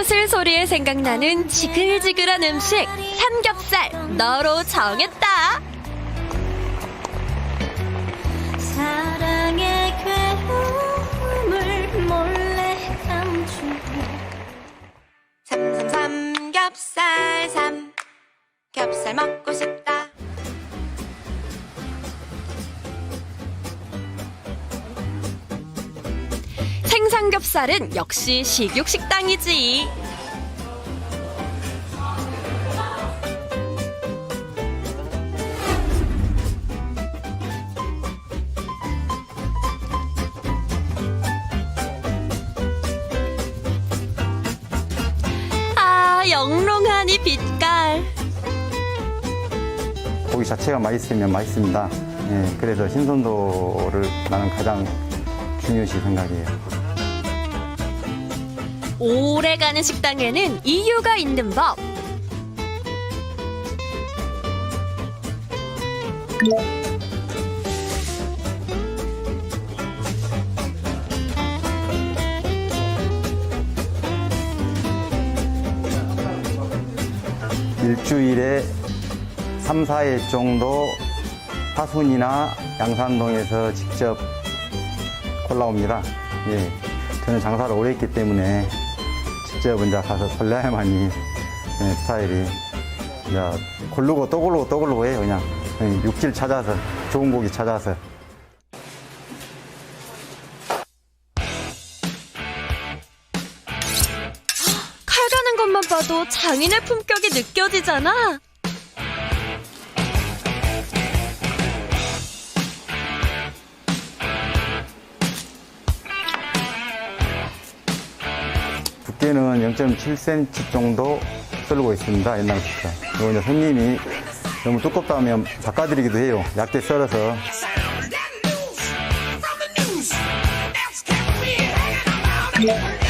푸슬푸슬 소리에 생각나는 지글지글한 음식 삼겹살 너로 정했다. 사랑의 괴로움을 몰래 감추고 삼삼삼겹살 삼겹살 먹고 싶다 삼겹살은 역시 식육식당이지. 아, 영롱한 이 빛깔. 고기 자체가 맛있으면 맛있습니다. 예, 그래서 신선도를 나는 가장 중요시 생각해요. 오래가는 식당에는 이유가 있는 법. 일주일에 3, 4일 정도 파순이나 양산동에서 직접 골라옵니다. 예, 저는 장사를 오래 했기 때문에 직접 이제 가서 골라야만이. 예, 스타일이. 이제 고르고 또 고르고 또 고르고 해요 그냥. 예, 육질 찾아서 좋은 고기 찾아서. 칼 가는 것만 봐도 장인의 품격이 느껴지잖아. 두께는 0.7cm 정도 썰고 있습니다. 옛날부터. 이거 이제 손님이 너무 두껍다 하면 바꿔드리기도 해요. 얇게 썰어서. 들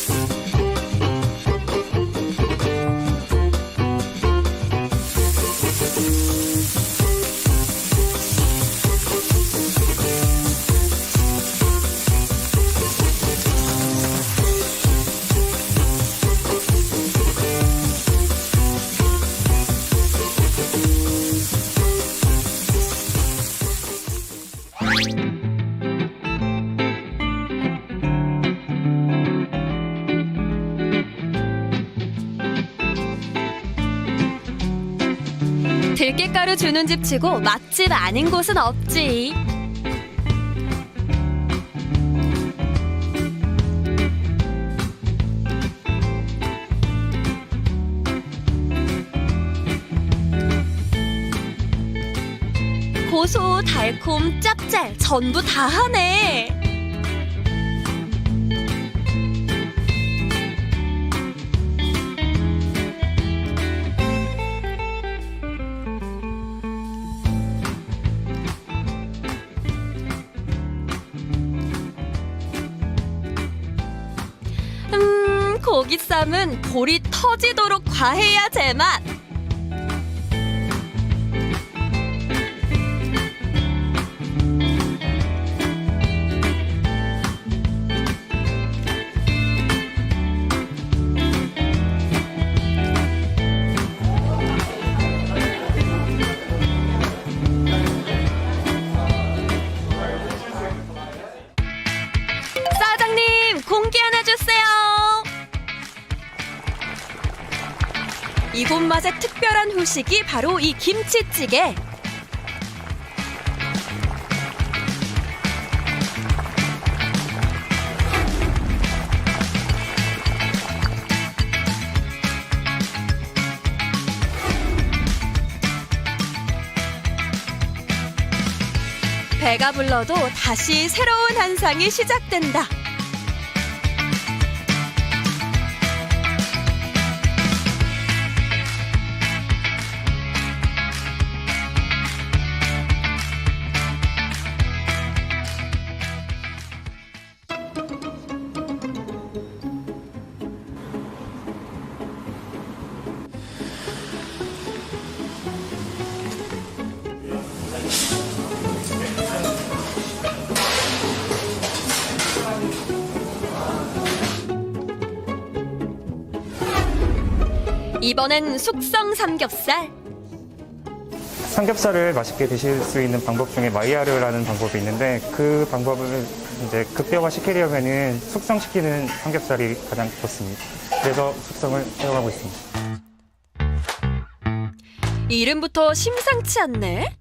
깨가루 주는 집 치고 맛집 아닌 곳은 없지. 고소, 달콤, 짭짤 전부 다 하네. 고기쌈은 볼이 터지도록 과해야 제맛. 맛의 특별한 후식이 바로 이 김치찌개. 배가 불러도 다시 새로운 한상이 시작된다. 이번엔 숙성 삼겹살. 삼겹살을 맛있게 드실 수 있는 방법 중에 마이야르라는 방법이 있는데 그 방법을 이제 극대화 시키려면은 숙성시키는 삼겹살이 가장 좋습니다. 그래서 숙성을 사용하고 있습니다. 이름부터 심상치 않네.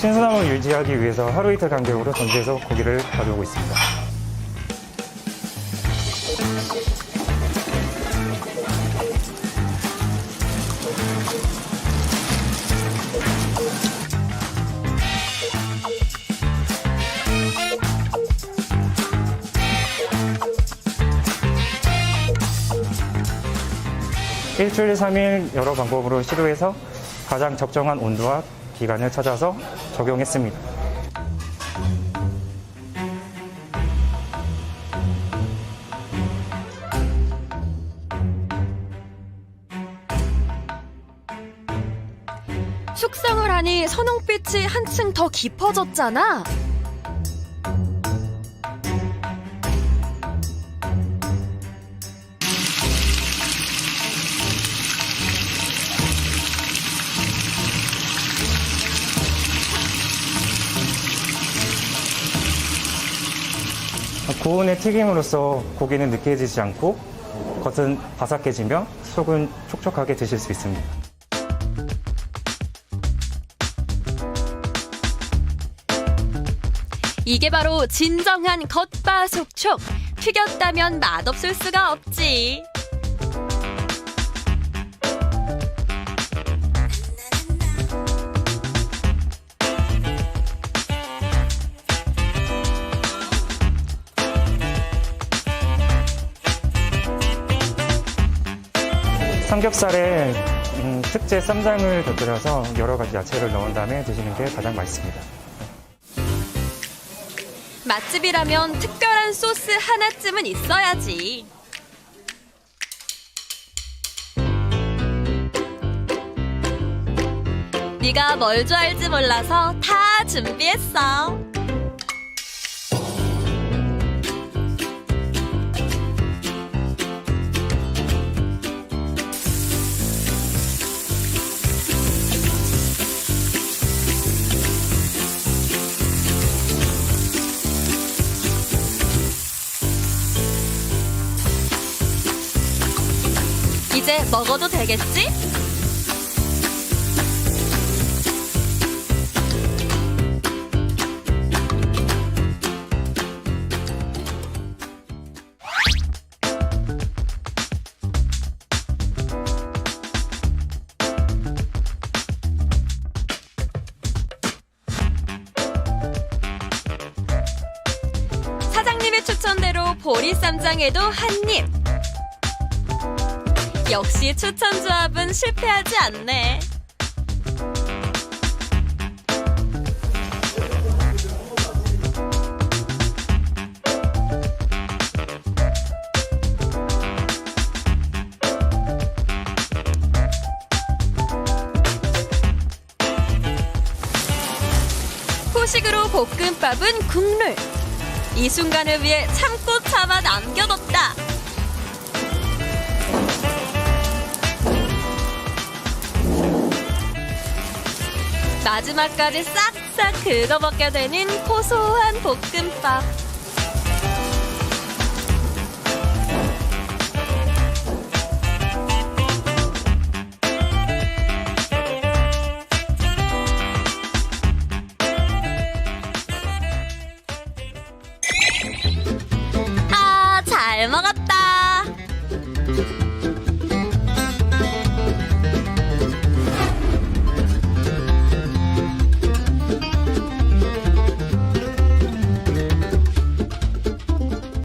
신선함을 유지하기 위해서 하루 이틀 간격으로 전지해서 고기를 가져오고 있습니다. 일주일, 삼일 여러 방법으로 시도해서 가장 적정한 온도와 기간을 찾아서 적용했습니다. 숙성을 하니 선홍빛이 한층 더 깊어졌잖아. 고온의 튀김으로써 고기는 느끼해지지 않고 겉은 바삭해지며 속은 촉촉하게 드실 수 있습니다. 이게 바로 진정한 겉바속촉. 튀겼다면 맛없을 수가 없지. 삼겹살에 음, 특제 쌈장을 곁들여서 여러 가지 야채를 넣은 다음에 드시는 게 가장 맛있습니다. 맛집이라면 특별한 소스 하나쯤은 있어야지. 네가 뭘 좋아할지 몰라서 다 준비했어. 이제 먹어도 되겠지? 사장님의 추천대로 보리 쌈장에도 한 입. 역시 추천 조합은 실패하지 않네. 후식으로 볶음밥은 국룰. 이 순간을 위해 참고 참아 남겨뒀다. 마지막까지 싹싹 긁어먹게 되는 고소한 볶음밥. 아.